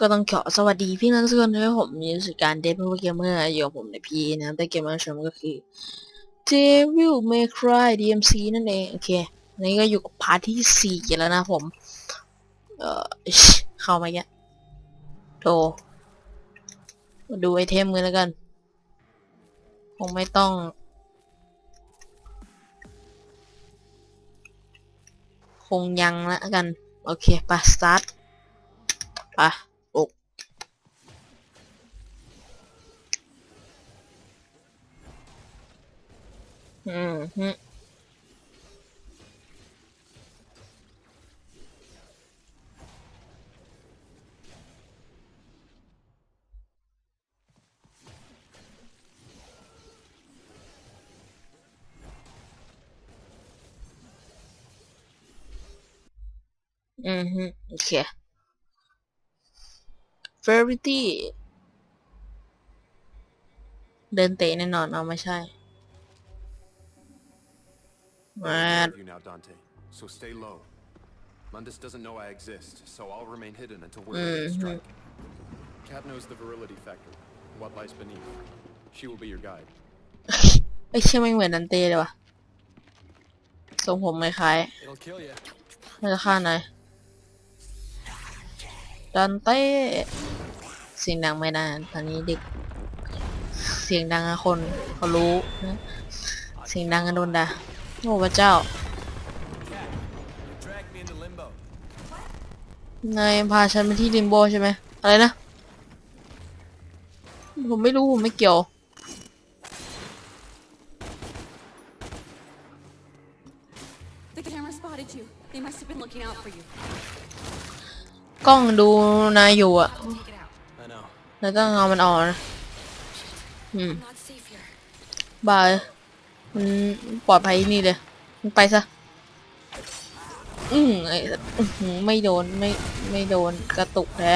ก็ต้องขอสวัสดีพี่นักทุกคนด้วยผมมีสุดการเดฟเวอร์เกมเมอร์อยู่กับผมในพีนะแต่เกมเมอร์ชมก็คือ Devil May Cry DMC นั่นเอง โอเคนนี้ก็อยู่กับพาร์ทที่สี่แล้วนะผม เออเข้ามาแกโทรมาดูไอเทมกันแล้วกัน คงไม่ต้องคงยังละกัน โอเคไปสตาร์ทไปปุก อืมฮึอืมฮึโอเค Verity เดินเตะแน่นอนเอาไม่ใช่ มา You now, Dante. So stay low. Mundus doesn't know I exist, so I'll remain hidden until we're ready to strike. Cat knows the virility factor, what lies beneath. She will be your guide. ไอ้เชี่ยไม่งเหมือนดันเต้เลยวะทรงผมไม่คล้าย It'll kill you. น่าจะฆ่าไหนอยดันเต้เสียงดังไม่นานตอนนี้เด็ก เสียงดังอะคนเขารู้นะเสียงดังกันโดนด่า โอ้พระเจ้า Drag me into limbo. นายพาฉันไปที่ลิมโบใช่ไหมอะไรนะ ผมไม่รู้ ผมไม่เกี่ยว The camera spotted you. They must have been looking out for you. กล้องดูนายอยู่อะ Take it out. I know. แล้วต้องเอามันออกนะ อืม I'm not safe here. บาย มันปลอดภัยนี่เลยมึงไปซะ อืมไอ้หือไม่โดนไม่ไม่โดนกระตุกแท้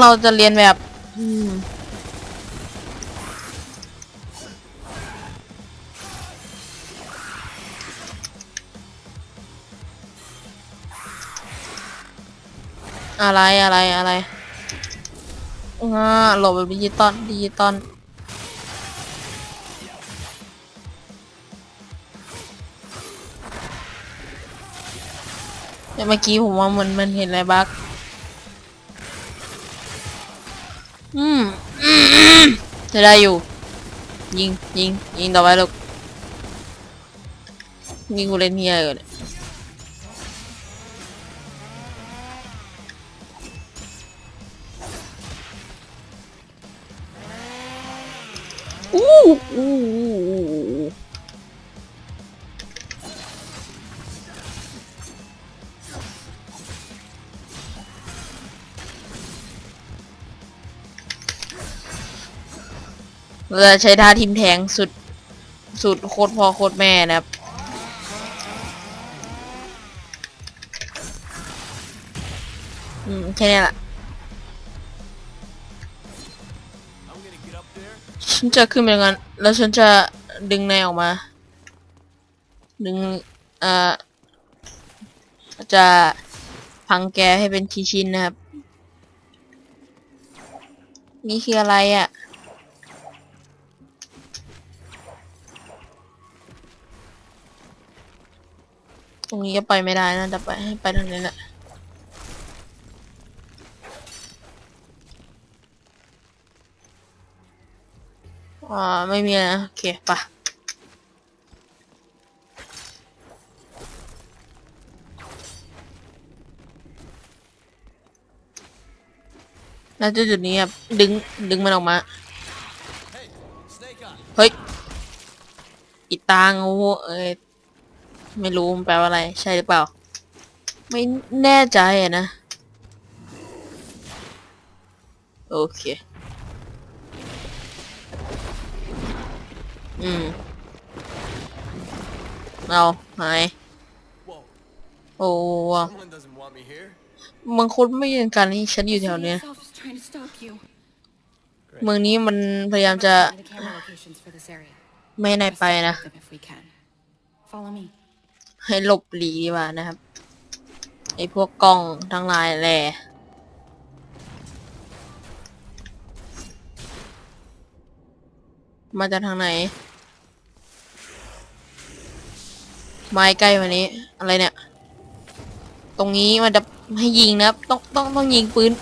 เราจะเรียนแบบ อืม อะไรอะไรอะไรอ่าหลดแบบดิจิตอลดิจิตอลแต่เมื่อกี้ผมว่ามันมันเห็นอะไรบักอืมอืมอืมจะได้อยู่ ยิงยิงยิงต่อไปลูกยิงกูเล่นเฮียเลย เราจะใช้ท่าทิมแทงสุดสุดโคตรพ่อโคตรแม่นะครับอืมแค่นี้แหละฉันจะขึ้นไปงั้นแล้วฉันจะดึงนายออกมา ดึงเอ่อจะพังแกให้เป็นชิ้นๆนะครับ นี่คืออะไรอะ่ะ ตรงนี้ก็ไปไม่ได้นะแต่ไปให้ไปทางนี้แหละอ่าไม่มีนะโอเคปะแล้วจุดนี้ครับดึงดึงมันออกมา เฮ้ยอีตางโอ้เอ้ย ไม่รู้มันแปลว่าอะไร ใช่หรือเปล่า ไม่แน่ใจอะนะ โอเค อืมเอาหาย Whoa. โอ้ว่ะ Someone doesn't want me here. บางคนไม่ยังการนี้ฉันอยู่แถว City เนี้ย itself is trying to stop you. เมืองนี้มันพยายามจะ Find the camera locations for this area. ไม่ให้นายไปนะ ให้หลบหลีดีกว่านะครับ ไอพวกกล้องทั้งหลายแหละมาจากทางไหน ไม้ใกล้มานี้ อะไรเนี่ย ตรงนี้มันจะให้ยิงนะครับ ต้องต้องต้องยิงปืน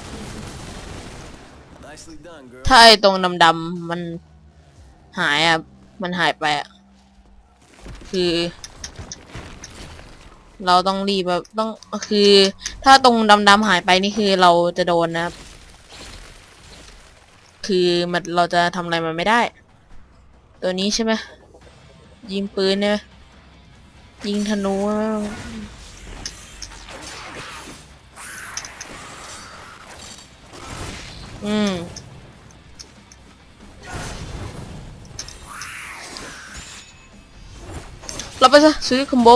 Nicely done, girl. ถ้าไอตรงดำๆมันหายอะ มันหายไปอะ คือ เราต้องรีบแบบต้องคือ ถ้าตรงดำๆหายไปนี่คือเราจะโดนนะครับ คือมันเราจะทำอะไรมันไม่ได้ ตัวนี้ใช่ไหมยิงปืนเนี่ยยิงธนูอืมเราไปซะซื้อคอมโบ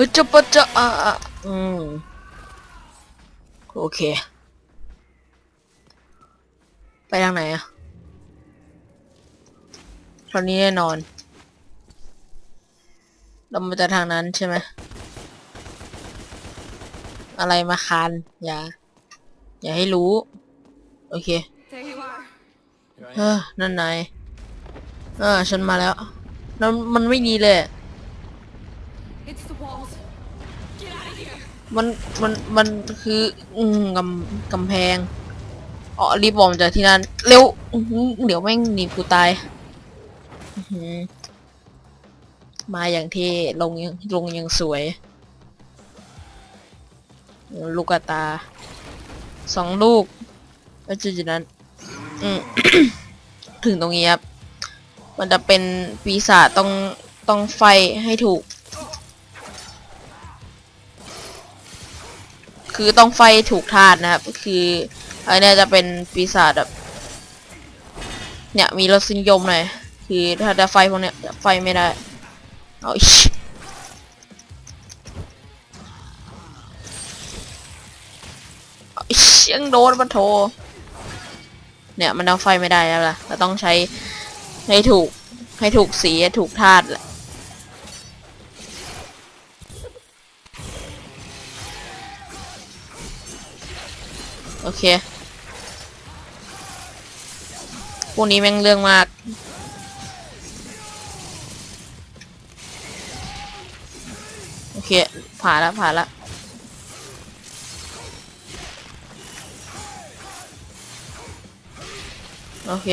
ฮ้ยจะปะจะอะอะอืมโอเค ไปทางไหนอะทางนี้แน่นอน เรามาจากทางนั้นใช่ไหม อะไรมาคานอย่า อย่าให้รู้ โอเคเออนั่นนายเออฉันมาแล้ว แล้วมันไม่ดีเลย มันมันมันคือ อืมกำกำแพงอ๋อรีบบอกมาจากที่นั่นเร็วอื้อหือเดี๋ยวแม่งหนีกูตายอื้อหือมาอย่างเท่ลงยังลงยังสวย ลูกกระตาสองลูกแล้วจุดจุดนั้น อืม ถึงตรงนี้ครับ มันจะเป็นปีศาจต้องต้องไฟให้ถูก คือต้องไฟถูกธาตุนะครับคืออันเนี้ยจะเป็นปีศาจแบบเนี่ยมีรสนิยมหน่อยคือถ้าจะไฟพวกเนี้ยไฟไม่ได้เอาอิชเอาอิชยังโดนมันโทเนี่ยมันเอาไฟไม่ได้แล้วล่ะเราต้องใช้ให้ถูกให้ถูกสีถูกธาตุแหละ โอเค พวกนี้แม่งเรื่องมาก โอเค ผ่านละผ่านละโอเค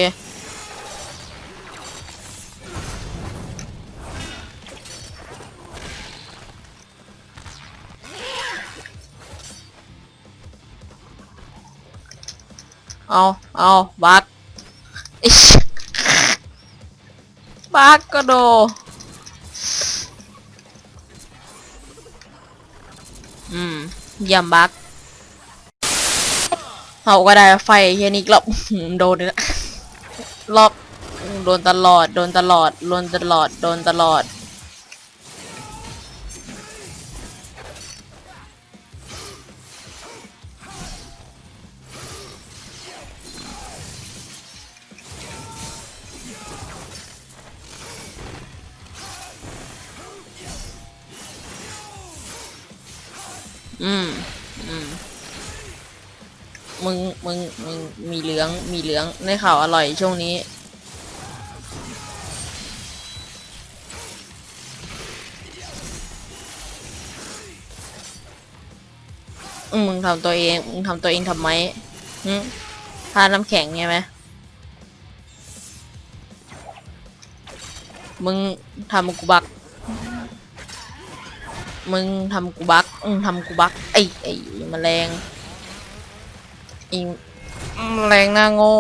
เอาเอาบักอิชบักก็โด อืมเยี่ยมบักเอาก็ได้ไฟเฮียนี่อีกรอบโดนอีกแล้วรอบโดนตลอด โดนตลอด โดนตลอด โดนตลอด อืม อืม มึง มึง มึง มีเหลือง มีเหลืองได้ข่าวอร่อยช่วงนี้อืมมึงทำตัวเอง มึงทำตัวเองทำไมหึทานน้ำแข็งไงไหมมึงทำกูบัก มึงทำกูบักมึงทำกูบักไอ้ไอ้แมลงไอ้แมลงหน้าโง่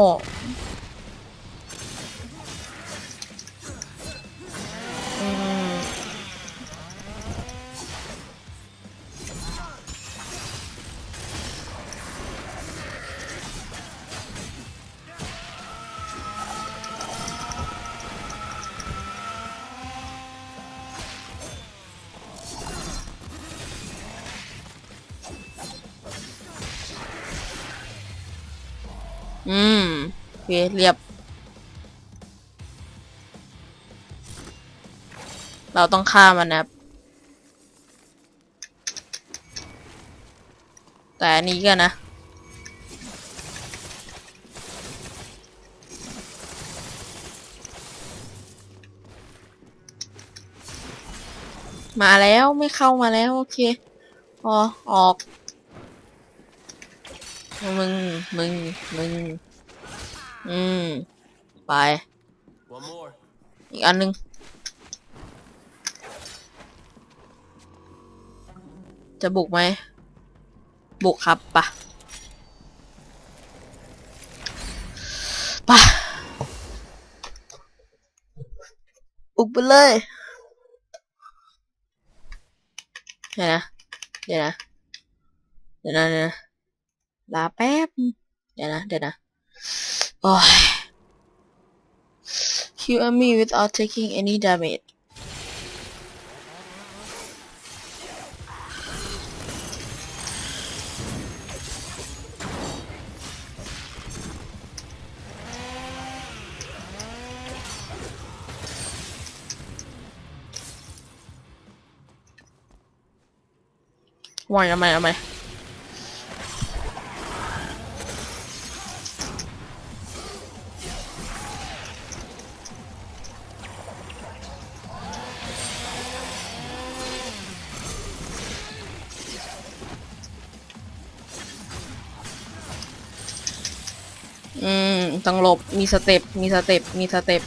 เคเรียบ เราต้องฆ่ามันนะครับ แต่อันนี้กันนะ มาแล้วไม่เข้ามาแล้ว โอเคอ๋อออก มึง มึง มึง อืม ไป One more. อีกอันหนึ่งจะบุกไหม บุกครับปะปะบุกไปเลยเดี๋ยวนะ เดี๋ยวนะ เดี๋ยวนะเดี๋ยวนะลาแป๊บ เดี๋ยวนะ เดี๋ยวนะ โอ้ย Cure me without taking any damage วางทำ อืมต้องหลบมีสเต็ปมีสเต็ปมีสเต็ป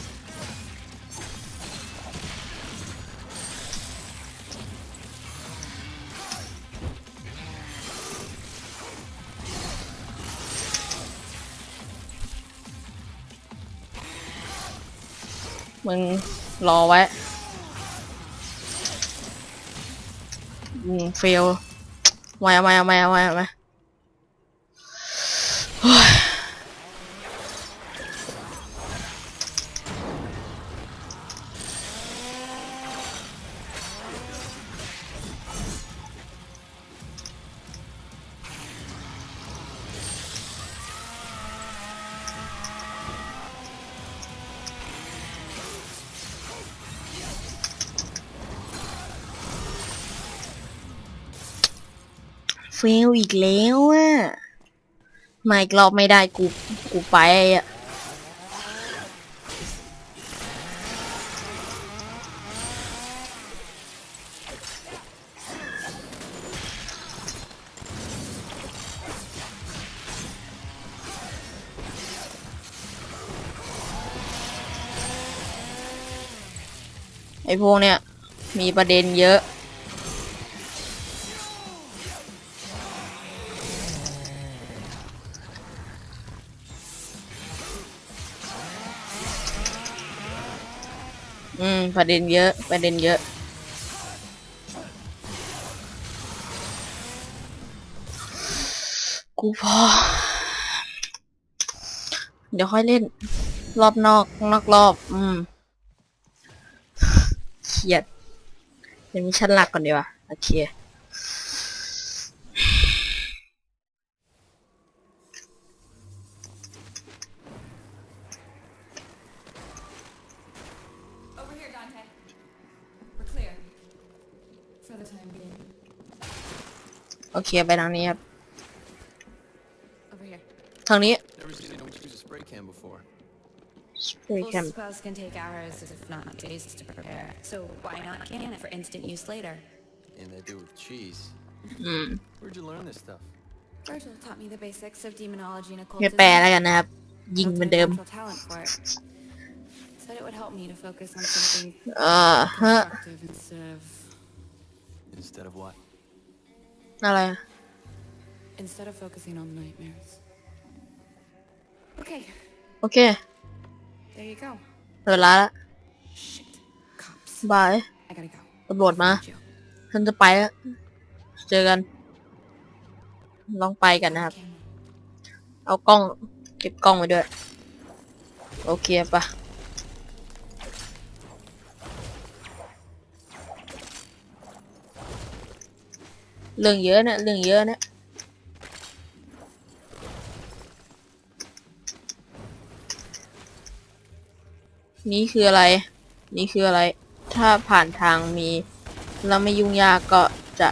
มึงรอไว้อืมเฟลมาเอามาเอามาเอามาเอามา เฟลอีกแล้วอะมาอีกรอบไม่ได้กูกูไปอะไอ้พวกเนี้ยมีประเด็นเยอะ ประเด็นเยอะประเด็นเยอะ กูพอ เดี๋ยวค่อยเล่น รอบนอกนอกรอบ อืมเขียดเป็นมิชชั่นหลักก่อนดีกว่าโอเค โอเค ไปทางนี้ครับ Over here. ทางนี้ Never seen anyone use a spray can before. spray Most cam spells can take hours, if not days, to prepare. So why not can it for instant use later? And they do with cheese. อืม Where'd you learn this stuff? Virgil taught me the basics of demonology and ไม่ occultism. แปลแล้วกันนะครับ ยิงเหมือนเดิม Natural talent for it. said it would help me to focus on something อ่าฮะ constructive instead of Instead of what? อะไร instead of focusing on nightmares. Okay, โอเค there you go. เวลาละ Shit, cops. บาย I gotta go. ตำรวจมา Jill. ฉันจะไปแล้ว เจอกัน ลองไปกันนะครับ Camera. เอากล้อง เก็บกล้องไว้ด้วย โอเคปะ เรื่องเยอะนะเรื่องเยอะนะนี่คืออะไร นี่คืออะไร ถ้าผ่านทางมี แล้วไม่ยุ่งยากก็จะ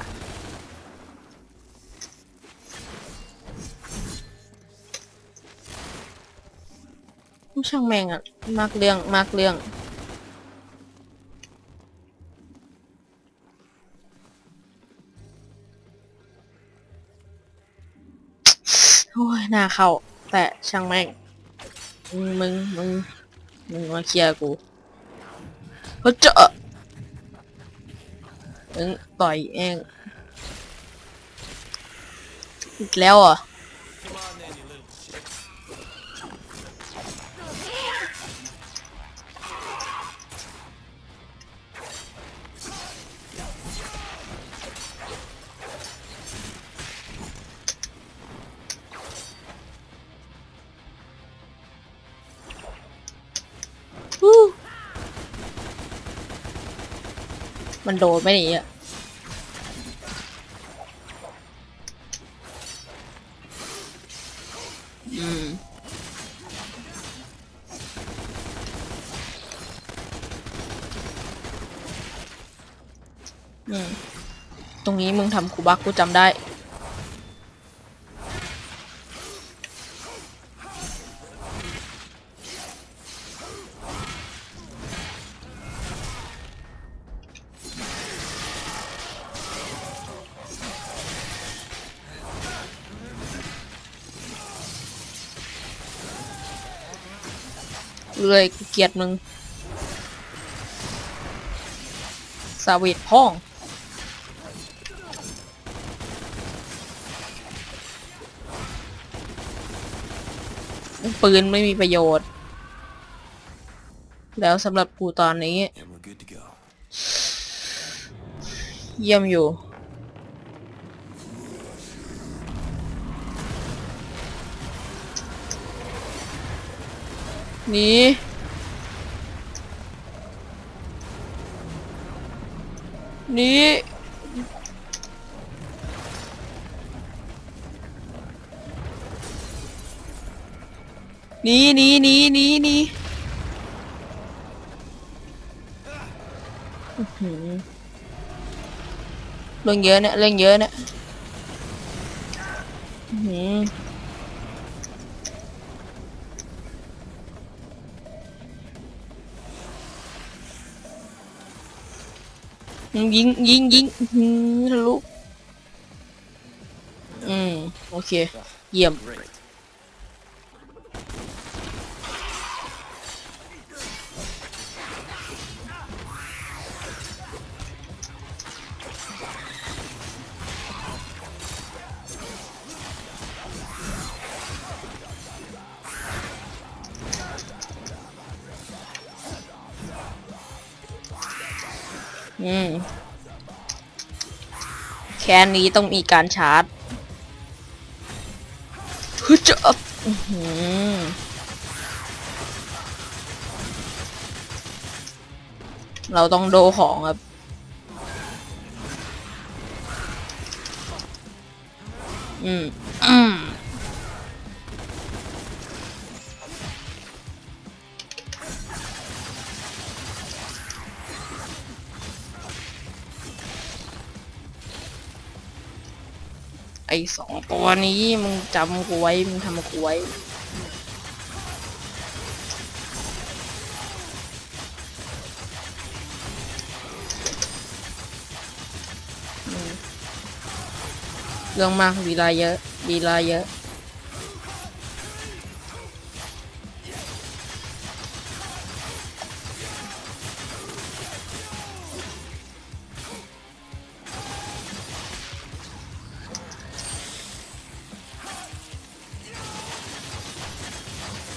ช่างแม่งอะมากเรื่องมากเรื่อง หน้าเข้า แต่ช่างแม่ง มึง มึง มึงมาเคลียร์กูเขาเจาะมึงต่อยเอง อีกแล้วอะ มันโดนไม่หนีอะอืมอืมตรงนี้มึงทำกูบักกูจำได้ ลยกูเกลียดมึงสาวิตพ่อง ปืนไม่มีประโยชน์ แล้วสำหรับกูตอนนี้ And we're good to go. เยี่ยมอยู่หนี หนีหนีหนีหนีหนีหนีอื้อหือเรื่องเยอะเนี่ยเรื่องเยอะเนี่ย ยิงยิงยิงยิงหืมทะลุอืม โอเค เยี่ยม แค่นี้ต้องมีการชาร์จฮึจะอือเราต้องโดของครับ อืม อืม สองตัวนี้มึงจำกูไว้มึงทำกูไว้เรื่องมากวีลาเยอะวีลาเยอะ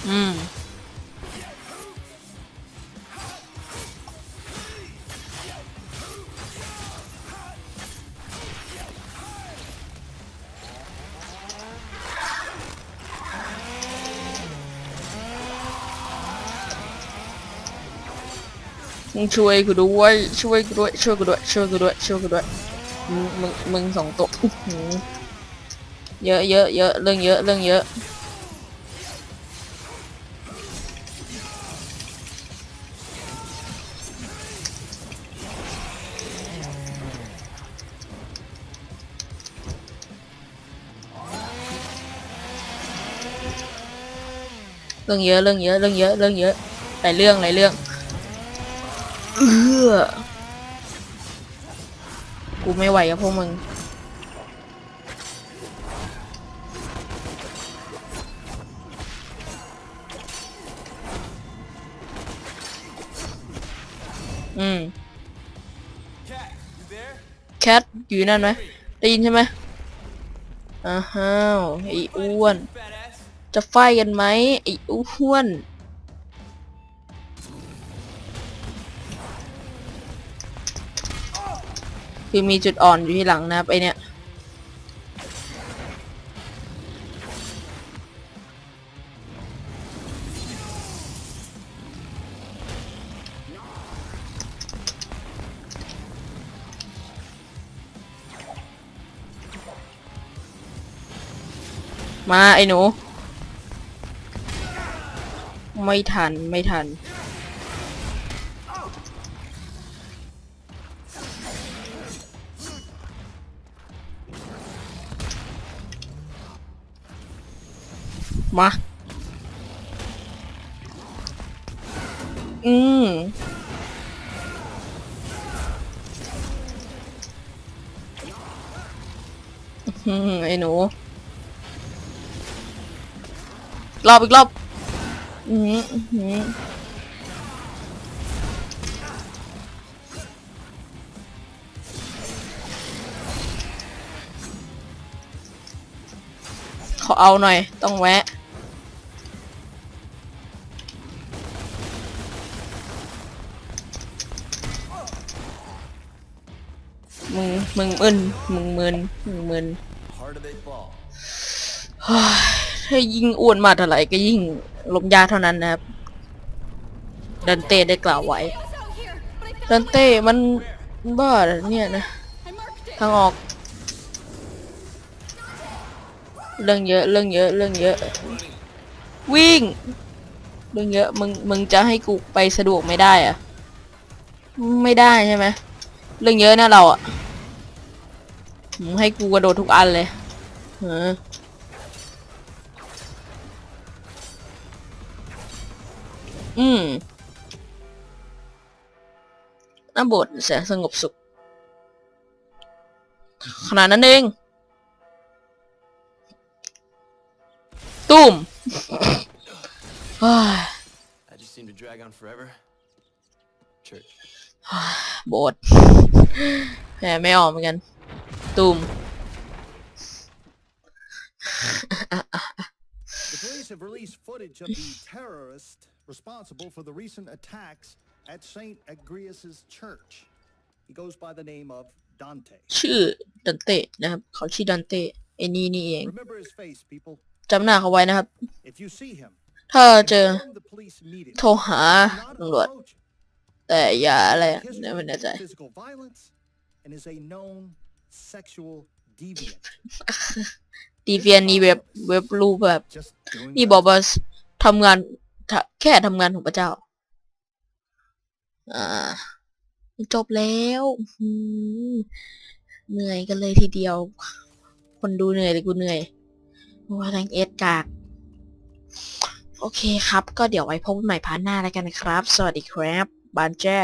อืมมึงช่วยกูด้วยช่วยกูด้วยช่วยกูด้วยช่วยกูด้วยช่วยกูด้วยมึงมึงมึงสองตัวอื้อหือเยอะเยอะเยอะเรื่องเยอะเรื่องเยอะ รื่องเยอะเรื่องเยอะเรื่องเยอะเรื่องเยอะหลายเรื่องหลายเรื่องเออกูไม่ไหวกับพวกมึงอืมแคทอยู่นั่นไหมได้ยินใช่ไหมอ้าวไอ้อ้วน จะไฟกันไหมไอ้อ้วนคือมีจุดอ่อนอยู่ที่หลังนะครับไอเนี่ยมาไอ้หนู ไม่ทันไม่ทัน มาอืมอืมไอ้หนู รอบอีกรอบ อืมอืมขอเอาหน่อย ต้องแวะ มึง มึงมึนมึงมึนมึงมึน Harder they fall. ถ้ายิ่งอ้วนมาเท่าไหร่ก็ยิ่ง ลมยาเท่านั้นนะครับดันเต้ได้กล่าวไว้แดันเต้มันบ้าเนี่ยนะทางออกเรื่องเยอะเรื่องเยอะเรื่องเยอะ วิ่ง เรื่องเยอะมึงมึงจะให้กูไปสะดวกไม่ได้อะไม่ได้ใช่ไหมเรื่องเยอะนะเราอะมึงให้กูกระโดดทุกอันเลยเออ อืมน่าบทเสียสงบสุข ขนาดนั้นเอง ตุ้มเฮ้ย That just seemed to drag on forever. Church. โบดแหมไม่ออกเหมือนกัน ตุ้ม The police have released footage of the terrorist responsible for the recent attacks at St. Agrius's church. He goes by the name of Dante. ชื่อดันเต้นะครับเขาชื่อดันเต้ไอ้นี่นี่เอง Remember his face, people. จำหน้าเขาไว้นะครับ If you see him, ถ้าเจอ inform the police immediately. โทรหา Do not ตำรวจ approach him. แต่อย่าอะไร He อะ has เนี่ยไม่แน่ใจ committed physical violence and is a known sexual deviant. ดีเวียนนี่เว็บเว็บรูปแบบ Just doing นี่ that. บอกว่าทำงานทะ แค่ทำงานของพระเจ้า อ่า จบแล้วเหนื่อยกันเลยทีเดียว คนดูเหนื่อยเลยกูเหนื่อยว่าแรงเอสกากโอเคครับ ก็เดี๋ยวไว้พบกันใหม่พาร์ทหน้าแล้วกันนะครับ สวัสดีครับ บานแจ้